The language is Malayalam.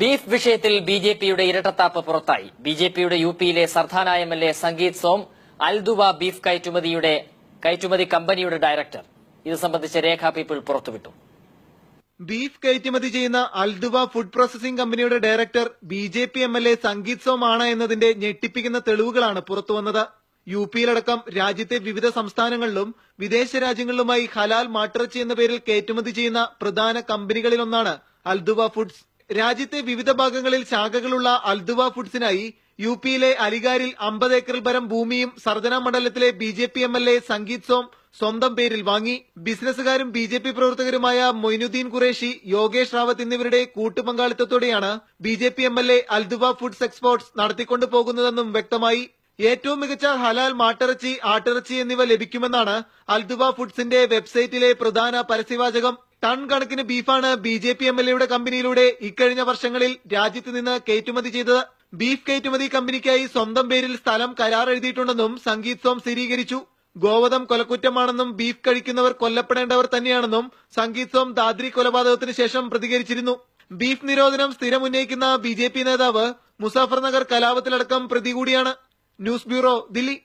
ബീഫ് വിഷയത്തിൽ ബി ജെ പിയുടെ ഇരട്ടത്താപ്പ് പുറത്തായി. ബി ജെ പിയുടെ യു പിയിലെ Sardhana M L A Sangeet Som അൽദുബ beef കയറ്റുമതിയുടെ കയറ്റുമതി കമ്പനിയുടെ ഡയറക്ടർ. ഇത് സംബന്ധിച്ച രേഖ പീപ്പിൾ പുറത്തുവിട്ടു. ബീഫ് കയറ്റുമതി ചെയ്യുന്ന അൽദുബ ഫുഡ് പ്രോസസിംഗ് കമ്പനിയുടെ director B J P M L A Sangeet Som ആണ് എന്നതിന്റെ ഞെട്ടിപ്പിക്കുന്ന തെളിവുകളാണ് പുറത്തുവന്നത് യു പിയിലടക്കം രാജ്യത്തെ വിവിധ സംസ്ഥാനങ്ങളിലും വിദേശ രാജ്യങ്ങളിലുമായി ഹലാൽ മാട്ടിറച്ചി എന്ന പേരിൽ കയറ്റുമതി ചെയ്യുന്ന പ്രധാന കമ്പനികളിലൊന്നാണ് അൽദുബ ഫുഡ്സ് രാജ്യത്തെ വിവിധ ഭാഗങ്ങളിൽ ശാഖകളുള്ള അൽദുവ ഫുഡ്സിനായി യു പിയിലെ അലിഗാരിൽ അമ്പത് ഏക്കറിൽ പരം ഭൂമിയും സർജന മണ്ഡലത്തിലെ B J P M L A Sangeet Som സ്വന്തം പേരിൽ വാങ്ങി. ബിസിനസ്സുകാരും ബി ജെ പി പ്രവർത്തകരുമായ മൊയ്നുദ്ദീൻ ഖുറേഷി യോഗേഷ് റാവത്ത് എന്നിവരുടെ കൂട്ടുപങ്കാളിത്തത്തോടെയാണ് B J P M L A Alduwa foods exports നടത്തിക്കൊണ്ടു പോകുന്നതെന്നും വ്യക്തമായി. ഏറ്റവും മികച്ച ഹലാൽ മാട്ടിറച്ചി ആട്ടിറച്ചി എന്നിവ ലഭിക്കുമെന്നാണ് അൽദുവ ഫുഡ്സിന്റെ വെബ്സൈറ്റിലെ പ്രധാന പരസ്യവാചകം. ടൺ കണക്കിന് ബീഫാണ് B J P M L എയുടെ കമ്പനിയിലൂടെ ഇക്കഴിഞ്ഞ വർഷങ്ങളിൽ രാജ്യത്ത് നിന്ന് കയറ്റുമതി ചെയ്തത്. ബീഫ് കയറ്റുമതി കമ്പനിക്കായി സ്വന്തം പേരിൽ സ്ഥലം കരാർ എഴുതിയിട്ടുണ്ടെന്നും സംഗീത് സോം സ്ഥിരീകരിച്ചു. ഗോവധം കൊലക്കുറ്റമാണെന്നും ബീഫ് കഴിക്കുന്നവർ കൊല്ലപ്പെടേണ്ടവർ തന്നെയാണെന്നും സംഗീത് സോം ദാദ്രി കൊലപാതകത്തിന് ശേഷം പ്രതികരിച്ചിരുന്നു. ബീഫ് നിരോധനം സ്ഥിരമുന്നയിക്കുന്ന ബി ജെ പി നേതാവ് മുസാഫർനഗർ കലാപത്തിലടക്കം പ്രതി കൂടിയാണ്. News bureau Delhi.